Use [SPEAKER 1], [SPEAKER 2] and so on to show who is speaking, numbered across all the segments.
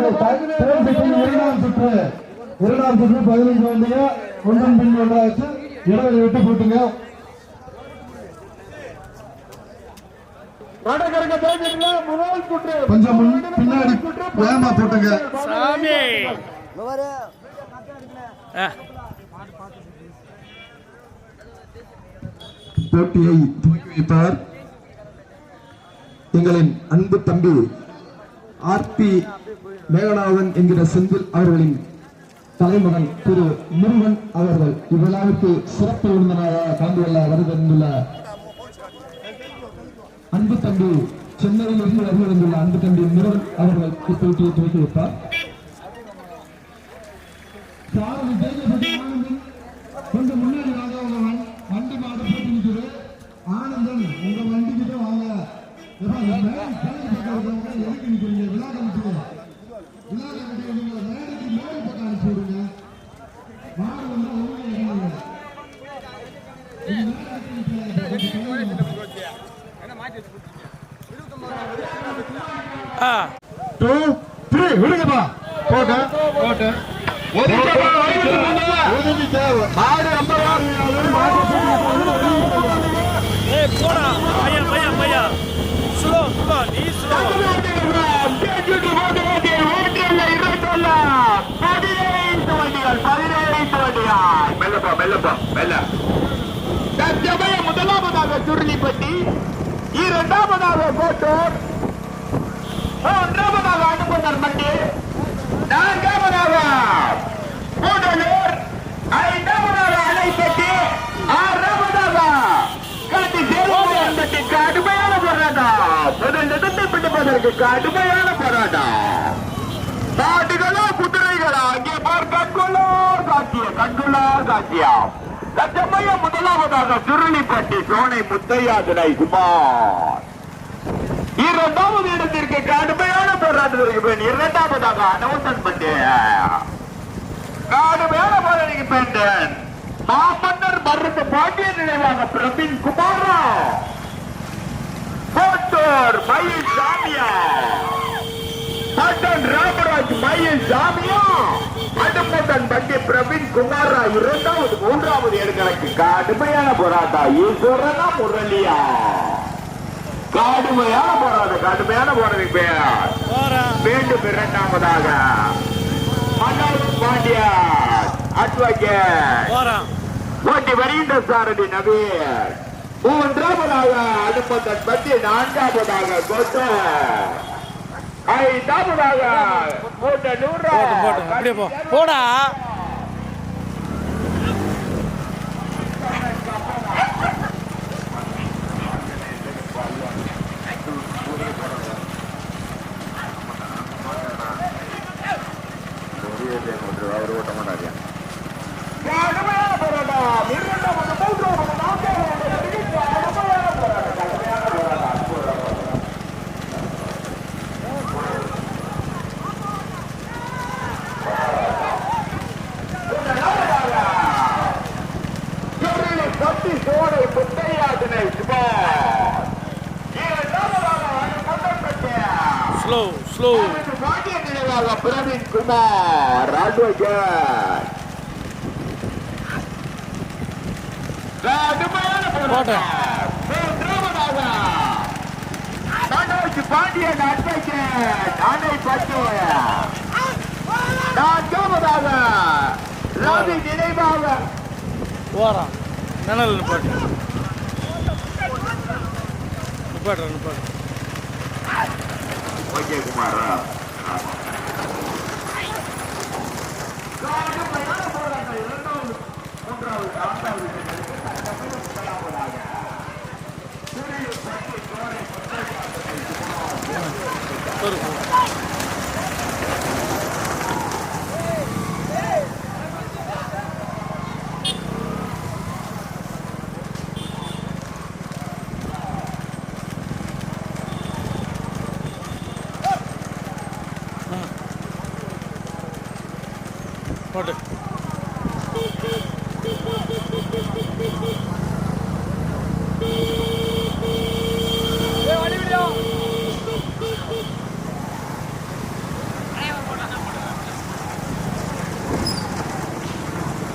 [SPEAKER 1] இரண்டாம் சுற்று. இரண்டாம் சுற்று பதினைஞ்சு வண்டியா பின் ஒன்றாச்சு இடங்களை விட்டு போட்டுங்க. கொஞ்சம் பின்னாடி வேகமா போட்டுங்க.
[SPEAKER 2] சாமி.
[SPEAKER 1] போட்டியை துவக்கி வைப்பார் எங்களின் அன்பு தம்பி ஆர்பி மேகநாதன் என்கிற செந்தில் அவர்களின் தலைமகன் திரு முருகன் அவர்கள் இவ்விழாவிற்கு சிறப்பு விருந்தினராக கலந்து கொள்ள வருகின்ற அன்பு தம்பி சென்னையிலிருந்து இருந்து வருகின்ற அன்பு தம்பி முருகன் அவர்கள் இப்போட்டியை துவக்கி வைப்பார் சாரதி ஜெயலலிதா ஆனந்தன் கொஞ்சம் முன்னாடி வாங்க உங்க வண்டி- வண்டி மாடு போட்டு நிக்குது ஆனந்தன் உங்க வண்டி கிட்ட வாங்க எப்பா, இந்த மேடம் பேருந்து பக்கம் இருக்கிறவங்க எதுக்கு நிக்கிறீங்க விழா கமிட்டி விழா கமிட்டி நீங்க மேடைக்கு மேல் பக்கம் அனுப்பி விடுங்க மாடு வந்து ஒழுங்கா இருங்க நீங்க மேடை அனுப்பி விட்டுருங்க.
[SPEAKER 2] ஆ
[SPEAKER 1] டூ த்ரீ விடுங்கப்பா. போட்டு போட்டு மாடு
[SPEAKER 3] முதலாவதாக சுருளிப்பட்டி இரண்டாவதாக கோட்டூர் மூன்றாவதாக அனுப்புனர் மண்டி. நான்காவதாக கூடலூர் ஐந்தாவதாக அணைப்பட்டி ஆறாவதாக கட்டி சேர்வதற்கு கடுமையான போராட்டம் முதலிடத்தை பிடிப்பதற்கு கடுமையான போராட்டம் நாடுகளா குதிரைகளா அங்கே பார் கண்கொள்ளா சாட்சியம் கண்கொள்ளா சாட்சியம் லட்சமைய முதலாவதாக சுருளிப்பட்டி சோனை முத்தையா துணை சுமார். இரண்டாவது இடத்திற்கு கடுமையான போராட்டத்திற்கு பெண் இரண்டாவதாக அனௌன்சன் பண்ணி. கடுமையான போராட்டத்திற்கு பெண் மாமன்னர் மருந்து பாண்டிய நினைவாக பிரபின் குமாரா கோட்டூர் மயில் சாமியா. பட்டன் ராமராஜ் மயில் சாமியா. அடுப்பட்டன் பட்டி பிரவீன் குமாரா இரண்டாவது மூன்றாவது எடுக்கிறதுக்கு கடுமையான போராட்டம். ஈஸ்வரனா முரளியா கடுமையான போராட்டம். கடுமையான போராட்டம் பேர்
[SPEAKER 2] போறேன்
[SPEAKER 3] மீண்டும் இரண்டாவதாக. மன்னோஜ் பாண்டியா அட்வொகேட். போட்டி வருகின்ற சாரதி நவீன். மூன்றாவதாக அடுப்பத்தன் பற்றி நான்காவதாக கோட்டை. ஐந்தாவதாக நூறு
[SPEAKER 2] போட்டு போ. போடா
[SPEAKER 3] கடுமையான போராட்டம் இரண்டாவது மூன்றாவது நான்காவது நிகழ்ச்சி கடுமையான போராட்டம் கடுமையான போராட்டம் கட்டி சோலை புத்தையாதினை
[SPEAKER 2] ஸ்லோ ஸ்லோ
[SPEAKER 3] பாண்டிய நினைவாக பிரவீன் குமார் அட்வொகேட் பாண்டியன் அட்வொகேட் அணை பட்டு. நான்காவதாக ரவி நினைவாக.
[SPEAKER 2] போறான் நிழல் நிப்பாட்டு. நிப்பாட்டுறேன் நிப்பாட்டு.
[SPEAKER 3] ஓகே குமார்.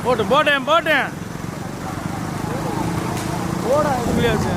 [SPEAKER 2] போட்டு போட்டேன் போட்டேன். போடா. இதுக்குள்ளேயாச்சு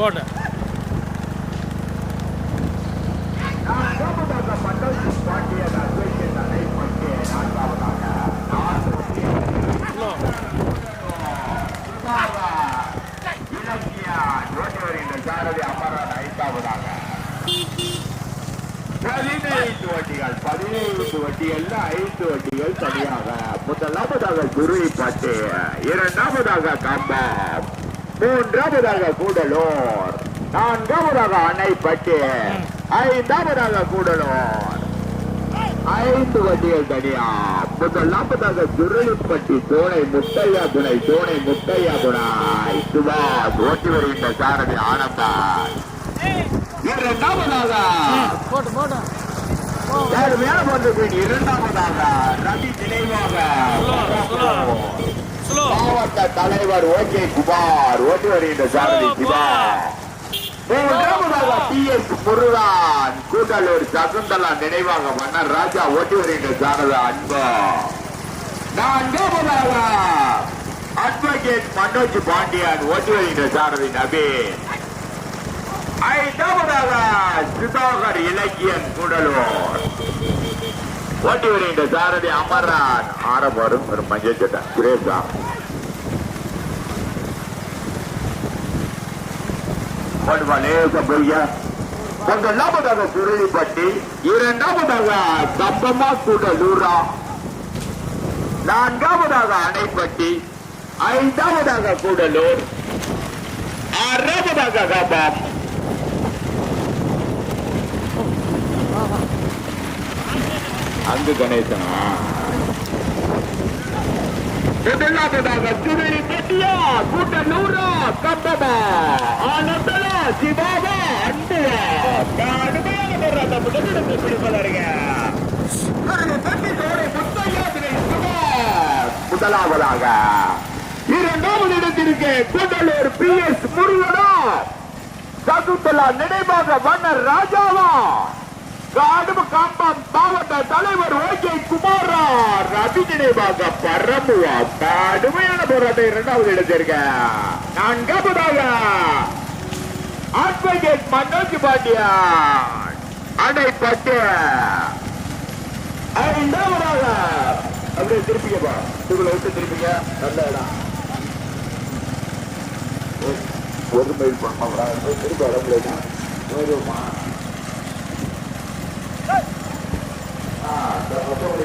[SPEAKER 2] போட்டு
[SPEAKER 3] பதினைந்து வட்டிகள் பதினைந்து வட்டிகள்ல ஐந்து வட்டிகள் தனியாக. முதலாவதாக குருவை பாட்டு. மூன்றாவதாக கூடலூர். நான்காவதாக அணைப்பட்டு. ஐந்தாவதாக கூடலூர். ஐந்து வட்டிகள் தனியா. முதலாவதாக குருளிப்பட்டி தோணை முத்தையா துணை தோணை முத்தையா துணை. சுபாஷ் ஓட்டி வருகின்ற சாரதி ஆனந்தா இரண்டாவதாக
[SPEAKER 2] போட்டு போட்டேன்
[SPEAKER 3] இரண்டாவதாக ரவி நினைவாக. மாவட்ட தலைவர் ஓகே குமார் ஓட்டி வருகின்ற சாரதி சிவா மூன்றாவதாக டி எஸ் முருகான் சகுந்தலா நினைவாக மன்னர் ராஜா ஓட்டி வருகின்ற சாரதி அன்பு. நான்காவதாக அட்வொகேட் மனோஜ் பாண்டியன் ஓட்டி வருகின்ற சாரதி நபீன் ஐந்தாவதாக சுதாகர் இலக்கியன் கூடலூர். ஓட்டி வருகின்ற சாரதி அமர்ரான் ஆரம் வரும் ஒரு மஞ்சள் சட்டை. சுரேஷா ஓட்டுவா லேசா போய்யா முதலாவதாக சுருளிப்பட்டி இரண்டாவதாக கம்பமா கூடலூரா நான்காவதாக அணைப்பட்டி. ஐந்தாவதாக கூடலூர் ஆறாவதாக கம்பம் அங்கு கணேசனா? முதலாவதாக சுருளி பெட்டியா கூட்டலூரா கம்பமா ஆனந்தலா சிவாவா அன்புவா. கடுமையான போராட்டம் முதலிடத்தில் பிடிப்பதற்கு முதலாவதாக இரண்டாவது இடத்திற்கு கூட்டலூர் பி எஸ் முருகனா சகுந்தலா நினைவாக மன்னர் ராஜாவா? காடும் காம்பம் மாவட்ட தலைவர் ஓகே குமாரா ரவி நினைவாக பரமுவா கடுமையான போராட்டம் இரண்டாவது இடத்திற்கு நான்காவதாக அட்வொகேட் மனோஜ் பாண்டியன் அணைப்பட்டு. ஐந்தாவதாக. அப்படியே திருப்பிங்கப்பா இதுக்குள்ள விட்டு திருப்பிங்க. நல்ல இடம். ஒரு மைல் பண்ணா திருப்பி இடம்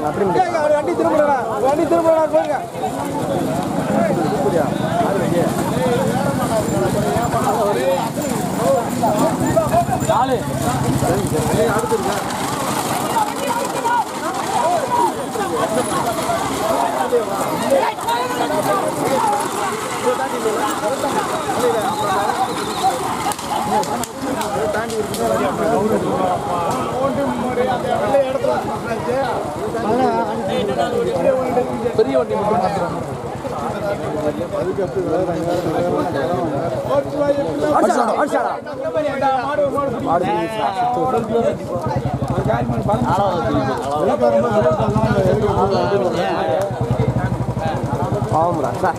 [SPEAKER 4] வண்டி திரும்புறா வண்டி திரும்புறா போங்க. பெரிய வண்டி மட்டும் மாத்திரம் பாவம்டா சார்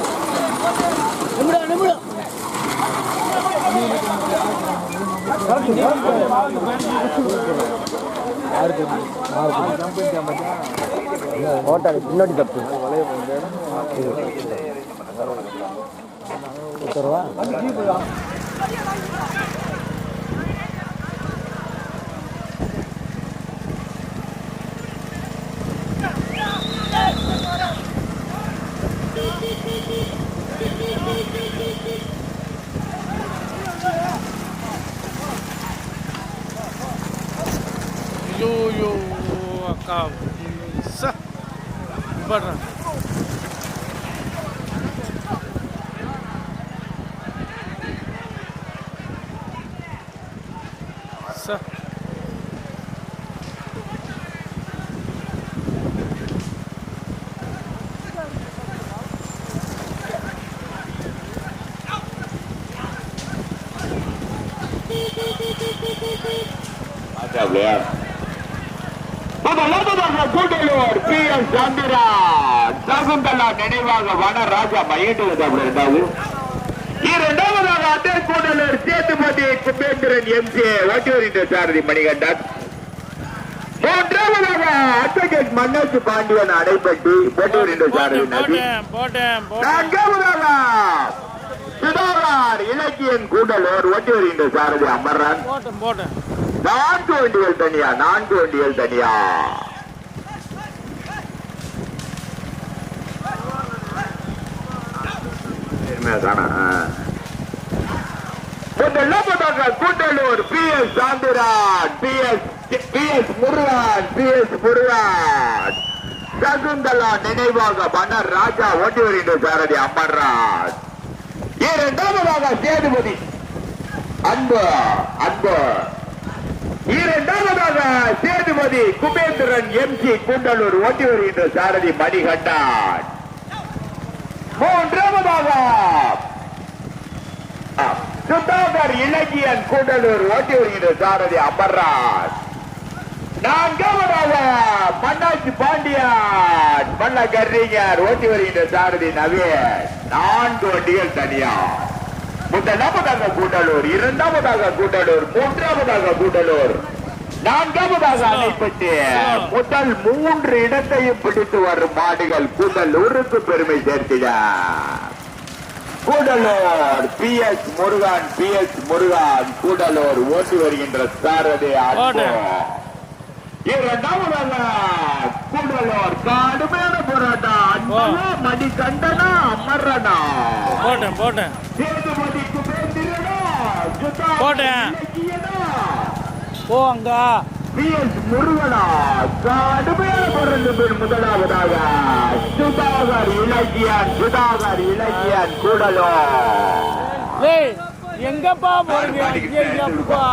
[SPEAKER 4] ஓட்டாளி பின்னாடி தப்பு ரூபா
[SPEAKER 2] அக்கா ச படுறேன் ச
[SPEAKER 3] முதலாவதாக கூடலூர் பி எஸ் சந்திரா சகுந்தலா நினைவாக வனராஜா மயிண்டுவது அப்படி ரெண்டாவது இரண்டாவதாக அதே கூடலூர் சேதுபதி குபேந்திரன் எம்ஜே வட்டியூரின் சாரதி மணிகண்டன். மூன்றாவதாக அட்வொகேட் மன்னோஜ் பாண்டியன் அடைப்பட்டி வட்டியூரின் சாரதி
[SPEAKER 2] போட்டேன்
[SPEAKER 3] நான்காவதாக சிதாரார் இலக்கியன் கூடலூர் சாரதி
[SPEAKER 2] போட்டேன்.
[SPEAKER 3] நான்கு வண்டிகள் தனியா நான்கு வண்டிகள் தனியா. முதலாவதாக Gudalur P S Shantiraj P S P S Murugan P S Murugan. Shakuntala நினைவாக மன்னர் ராஜா ஓட்டி வருகின்ற சாரதி அமர்ராஜ். இரண்டாவதாக சேதுபதி. அன்பு அன்பு. இரண்டாவதாக சேதுபதி குபேந்திரன் எம் சி குண்டலூர் ஓட்டி வருகின்ற சாரதி மணிகண்டான். மூன்றாவதாக சுதாகர் இலக்கியன் கூடலூர் ஓட்டி வருகின்ற சாரதி அமர்ராஜ். நான்காவதாக மன்னாச்சி பாண்டியன் மன்ன கர்ரிஞர் ஓட்டி வருகின்ற சாரதி நவீன். நான்கு வண்டிகள் தனியா முதலாவதாக கூட்டலூர் இரண்டாவதாக கூட்டலூர் மூன்றாவதாக கூட்டலூர் நான்காவதாக அணைப்பட்டு முதல் மூன்று இடத்தையும் பிடித்து வரும் மாடுகள் கூட்டலூருக்கு பெருமை சேர்க்கிறார். Gudalur P S Murugan P S Murugan Gudalur ஓட்டி வருகின்ற சாரதி. இரண்டாவதாக கூடலூர் கடுமையான போராட்டம். அன்பனா மணி கண்டனா அமரனா.
[SPEAKER 2] போட்டேன் போட்டேன் போட்டேன்.
[SPEAKER 3] இலக்கியனா
[SPEAKER 2] போ அங்க
[SPEAKER 3] பி எஸ் முருகனா கடுமையான பொருள் பேர் முதலாவதாக சுதாகர் இலக்கியன் சுதாகர் இலக்கியன் கூடலூர்
[SPEAKER 2] டேய் எங்கப்பா போறீங்க? எங்கப்பா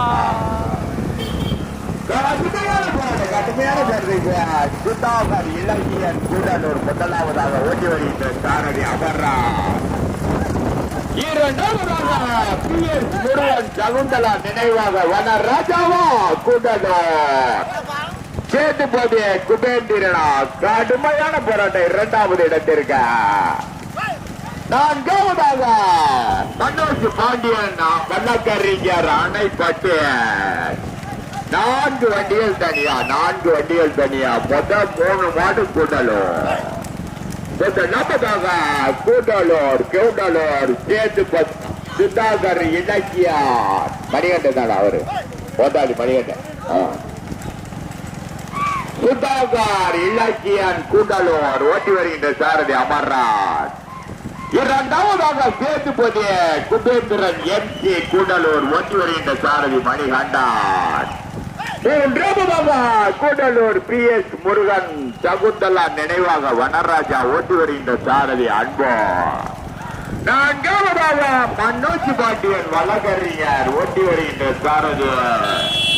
[SPEAKER 3] கடுமையான போராட்டம் கடுமையான சர்வீஸ் சுதாகர் இலக்கியன் கூடலூர் முதலாவதாக ஓட்டி வருகின்ற சாரதி அமர்ரா இரண்டாவது பி சகுந்தலா நினைவாக வன ராஜாவா கூட்டலூர் சேதுபதி குபேந்திரனா கடுமையான போராட்டம் இரண்டாவது இடத்திற்க. நான்காவதாக மனோஜ் பாண்டியன் வல்லக்கறிஞர் அணைப்பட்டு. நான்கு வண்டிகள் தனியா நான்கு வண்டிகள் தனியா மொத்தம் மூணு மாடு கூட்டலும் முதலாவதாக கூட்டலூர் கூட்டலூர் சேதுபதி சுதாகர் இலக்கியார் மணிகண்டன் தான் அவரு போதாடி மணிகண்டன் சுதாகர் இலக்கியன் கூடலூர் ஓட்டி வருகின்ற சாரதி அமர்ராஜ் இரண்டாவதாக சேதுபதி குபேந்திரன் எம் சி கூடலூர் ஓட்டி வருகின்ற சாரதி மணிகண்டான் கூடலூர் பி எஸ் முருகன் சகுந்தலா நினைவாக வனராஜா ஓட்டி வருகின்ற சாரதி அன்போ. நான்காவதாக மனோஜ் பாண்டியன் வழக்கறிஞர் ஓட்டி வருகின்ற சாரதி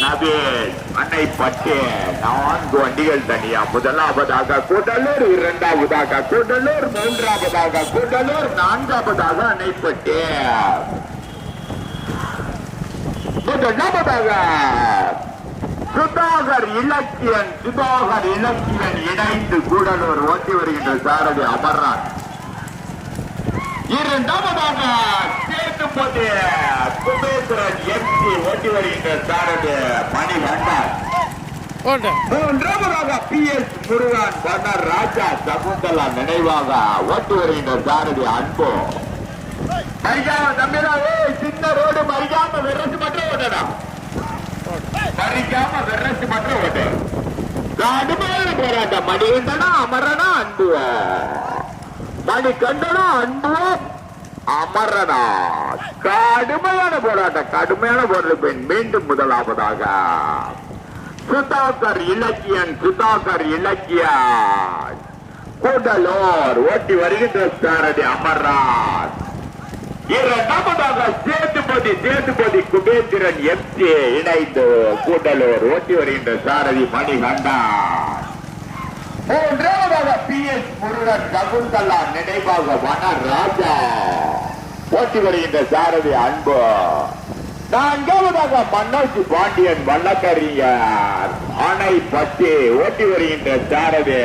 [SPEAKER 3] நபீல் அன்னை பட்டு. நான்கு வண்டிகள் தனியா முதலாவதாக கூடலூர் இரண்டாவதாக கூடலூர் மூன்றாவதாக கூடலூர் நான்காவதாக அணைப்பட்டு முதலாவதாக சுதாகர் இலக்கியன் சுதாகர் இலக்கியன் இணைந்து கூடலூர் ஓட்டி வருகின்ற சாரதி அமர்ரான் இரண்டாவதாக சேத்துப்பதி குபேந்திரன் எம்சி ஓட்டி வருகின்ற சாரதி மணிகண்டன்.
[SPEAKER 2] போட்டு.
[SPEAKER 3] மூன்றாவதாக பி எஸ் முருகன் வண்ணர் ராஜா சகுந்தலா நினைவாக ஓட்டி வருகின்ற சாரதி அன்பு. மறிக்காம தம்பிரா ஏய் சின்ன ரோடு மறிக்காம வெரசு மட்டும் ஓட்டடா மறிக்காம வெரசு மட்டும் ஓட்டு கடுமையான போராட்டம் மணிகண்டனா அமரனா அன்புவா? மணிகண்டனா அமரனா. கடுமையான போராட்டம் கடுமையான போராட்டம் மீண்டும் முதலாவதாக. சுதாகர் இலக்கியன் சுதாகர் இலக்கியன். கூடலோர் ஓட்டி வருகின்ற சாரதி அமர்ராஜ். இரண்டாவதாக சேதுபதி சேதுபதி குபேந்திரன் எம்சி இணைந்து கூடலூர் ஓட்டி வருகின்ற சாரதி மணிகண்டா. மூன்றாவதாக பி எஸ் முருகன் சகுந்தலா நினைவாக வன ராஜா ஓட்டி வருகின்ற சாரதி அன்பு. நான்காவதாக மன்னோஜ் பாண்டியன் வல்லக்கறிஞர் அணை பத்தி ஓட்டி வருகின்ற சாரதி.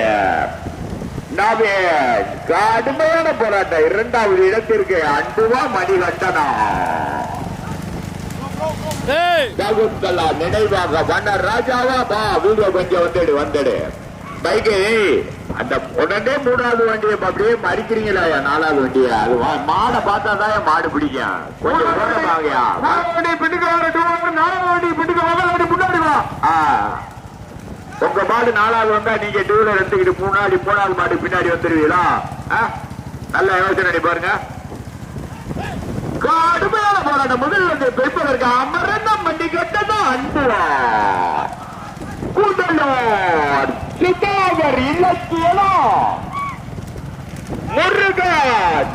[SPEAKER 3] கடுமையான போராட்டம். இரண்டாவது இடத்திற்கு அன்புவா மணிகண்டனா.
[SPEAKER 2] ஏய்!
[SPEAKER 3] சகுந்தலா நினைவாக வண்ண ராஜாவா பா வீடியோ கொஞ்சம் வந்துடு வந்துடு பைக்கு அந்த உடனே மூணாவது வண்டியை அப்படியே மறிக்கிறீங்களா நாலாவது வண்டிய? அது மாடை பார்த்தா தான் மாடு பிடிக்கும். கொஞ்சம் ஓரமாங்கயா வண்டி பின்னுக்கு வர நாலாவது வண்டி பின்னுக்கு வண்டி முன்னாடி. உங்க மாடு நாலாவது வந்தா நீங்க டூ வீலர் எடுத்துக்கிட்டு முன்னாடி மூணாவது மாடு பின்னாடி வந்துருவீங்களா? ஆ? நல்ல யோசனை பண்ணி பாருங்க. கடுமையான போராட்டம். முதல் வந்து பெருப்பதற்கு அமரண்டம் பண்ணி கட்டதான் அன்புவா? கூட்டலூர் சித்தாகர் இலக்கியலா முருகன்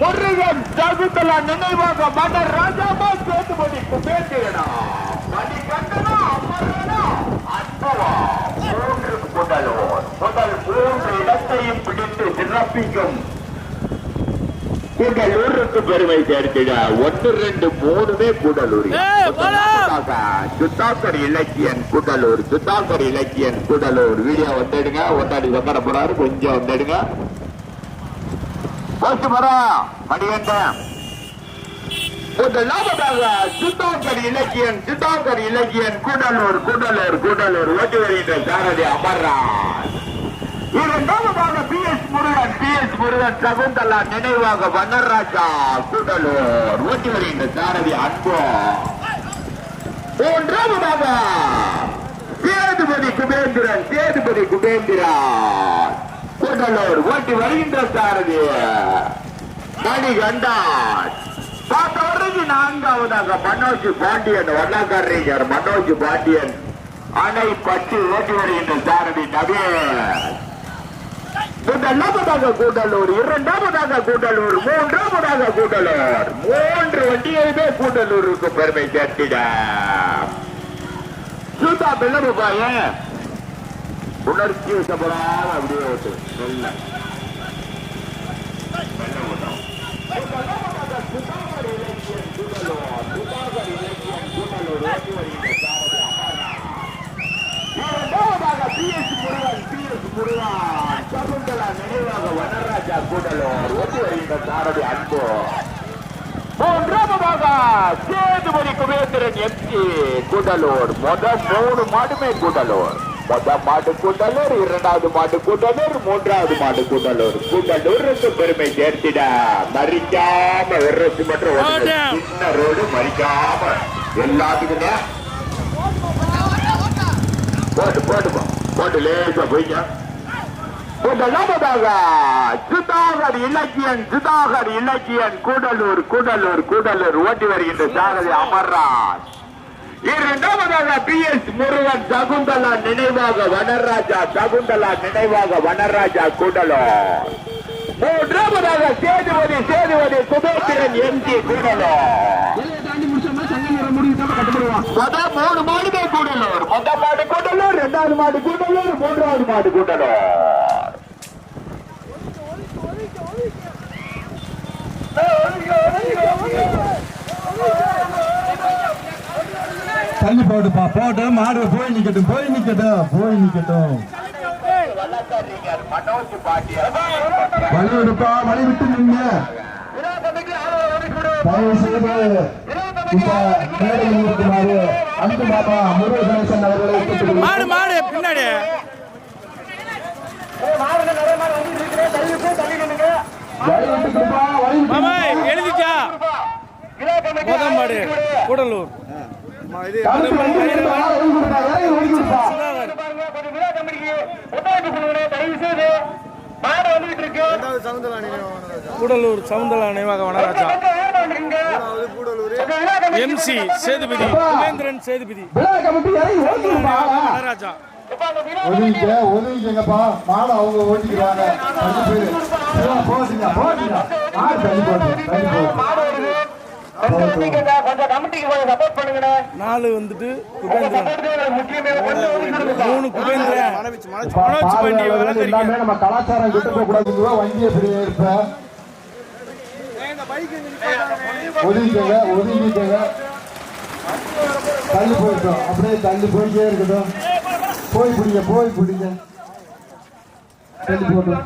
[SPEAKER 3] முருகன் சகுந்தலா நினைவாக மன்னர் ராஜாமா சேதுபதி பேசுகிறா மணி கண்டனா அமரனா மூன்று கூட்டலூர் முதல் மூன்று இடத்தையும் பிடித்து சிறப்பிக்கும். கூடலூருக்கு பெருமை சேர்த்திட ஒன்று ரெண்டு மூணுமே கூடலூர். சுத்தாக்கர் இலக்கியன் கூடலூர். சுத்தாக்கர் இலக்கியன் கூடலூர். வீடியோ வந்துடுங்க. ஒட்டாடி சக்கர போறாரு. கொஞ்சம் வந்துடுங்க. போஸ்ட் போறோம் இந்த முதலாவதாக சித்தாங்கர் இலக்கியன் சித்தாங்கர் இலக்கியன் கூடலூர் கூடலூர் கூடலூர் ஓட்டி வருகின்ற சாரதி அமர்ராஜ் இரண்டாவதாக P S Murugan P S Murugan Shakuntala நினைவாக வனராஜா கூடலூர் ஓட்டி வருகின்ற சாரதி அன்பு. மூன்றாவதாக சேதுபதி குபேந்திரன் சேதுபதி குபேந்திரன் கூடலூர் ஓட்டி வருகின்ற சாரதி. மணிகண்டான் தொடர்ந்து நான்காவதாக மனோஜ் பாண்டியன் வண்ணாக்காரர் மனோஜ் பாண்டியன். அணை பற்றி ஓட்டி வருகின்ற சாரதி நவீன். முதலாவதாக கூடலூர் இரண்டாவதாக கூடலூர் மூன்றாவதாக கூடலூர். மூன்று வண்டியையுமே கூடலூருக்கு பெருமை சேர்த்திட. சூதா பிள்ளை உணர்ச்சி வசப்படாத அப்படியே ஓட்டு. நல்ல மெல்ல ஓட்டும். ஓட்டி வருகின்ற சாரதி அமர்நாத் பிஎஸ் முருகன் மூணு மாடுமே கூடலூர். முதல் மாட்டு கூட்டலூர் இரண்டாவது மாட்டு கூட்டலூர் மூன்றாவது மாட்டு கூட்டலூர் கூட்டலூருக்கு பெருமை சேர்த்திட மறிக்காம விரட்சி மற்றும் சின்ன ரோடு மறிக்காம. எல்லாத்துக்குமே. போட்டு போட்டு லேசா சுதாகர் இலக்கியன் சுதாகர் இலக்கியன் கூடலூர் கூடலூர் கூடலூர் ஓட்டி வருகின்ற சாரதி அமர்ராஜ். இரண்டாவதாக பி எஸ் முருகன் சகுந்தலா நினைவாக வனராஜா சகுந்தலா நினைவாக வனராஜா கூடலூர். மூன்றாவதாக சேதுபதி சேதுபதி சுபேந்திரன் எம்ஜி கூடலூர். மூணு மாடுமே கூடலூர். மொத மாடு கூடலூர் ரெண்டாவது மாடு கூடலூர் மூன்றாவது மாடு கூடலூர்.
[SPEAKER 1] தள்ளி போட்டுப்பா போட்டு மாடு போய் நிக்கட்டும் போய் நிக்கட்டும் போய் நிக்கட்டும். விடுப்பா வழி விட்டு நின்று தயவு செய்து மேடையில் இருக்குமாறு அன்பு அவர்களை.
[SPEAKER 2] மாடு மாடு பின்னாடி. மாடு கூடலூர்.
[SPEAKER 1] தடுத்து வழி
[SPEAKER 2] கூடலூர் சவுந்தலா நினைவாக Vanaraja. M C Sethupathi Kubendran Sethupathi. Vanaraja.
[SPEAKER 1] ஒதுங்கிக்க ஒதுங்கிக்கங்கப்பா. மாலை அவங்க ஓட்டிக்கிறாங்க.
[SPEAKER 2] நாலு வந்துட்டு மூணு குபேந்திரன். மனோஜ் பாண்டிய
[SPEAKER 1] நம்ம கலாச்சாரம் விட்டு போக கூடாதுங்க வங்கி எப்படி இருப்ப ஒதுங்கிக்கங்க ஒதுங்கிக்கங்க தள்ளி போயிட்டோம். அப்படியே தள்ளி போயிட்டே இருக்கட்டும். போய் பிடிங்க போய் பிடிங்க. தள்ளி போட்டோம்.